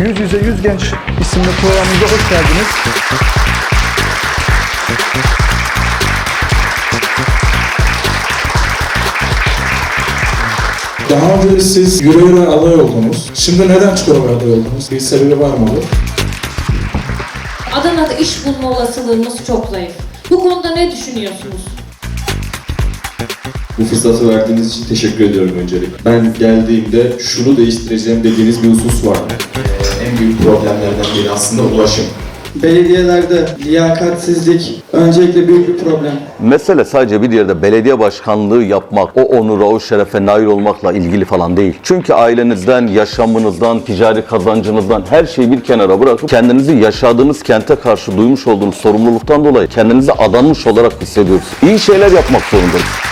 Yüz Yüze Yüz Genç isimli programımıza hoş geldiniz. Daha önce siz yürü yürü aday oldunuz. Şimdi neden Çukurova aday oldunuz? Bir sebebi var mı bu? Adana'da iş bulma olasılığımız çok zayıf. Bu konuda ne düşünüyorsunuz? Bu fırsatı verdiğiniz için teşekkür ediyorum öncelikle. Ben geldiğimde şunu değiştireceğim dediğiniz bir husus var. Ee, en büyük problemlerden biri aslında ulaşım. Belediyelerde liyakatsizlik öncelikle büyük bir problem. Mesele sadece bir yerde belediye başkanlığı yapmak, o onura, o şerefe nail olmakla ilgili falan değil. Çünkü ailenizden, yaşamınızdan, ticari kazancınızdan her şeyi bir kenara bırakıp kendinizi yaşadığınız kente karşı duymuş olduğunuz sorumluluktan dolayı kendinizi adanmış olarak hissediyoruz. İyi şeyler yapmak zorundayız.